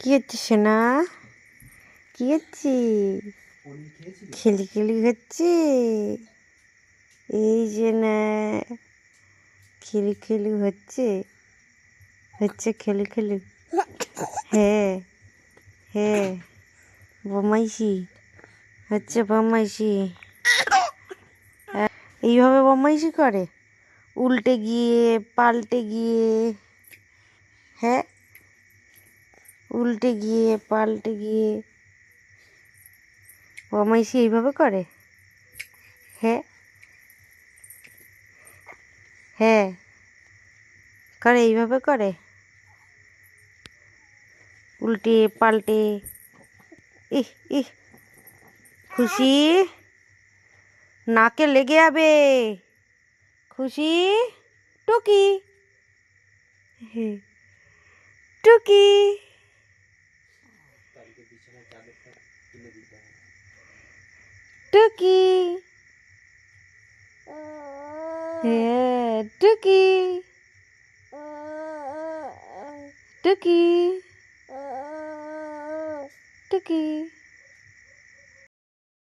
কি হচ্ছে সোনা? কি হচ্ছে? খেলি খেলি হচ্ছে? এই যে না, খেলি খেলি হচ্ছে। হচ্ছে খেলি খেলি। হ্যাঁ হ্যাঁ বমাইশি। হচ্ছে বমাইশি। এইভাবে বমাইশি করে? উল্টে গিয়ে, পাল্টে গিয়ে হ্যাঁ উল্টে গিয়ে, পাল্টে গিয়ে। বমাইশি এইভাবে করে? হ্যাঁ হ্যাঁ করে এইভাবে করে? উল্টে, পাল্টে। ইহ ইহ। খুশি? নাকে লেগে যাবে। খুশি? টুকি। টুকি। টুকি হ্যাঁ টুকি টুকি টুকি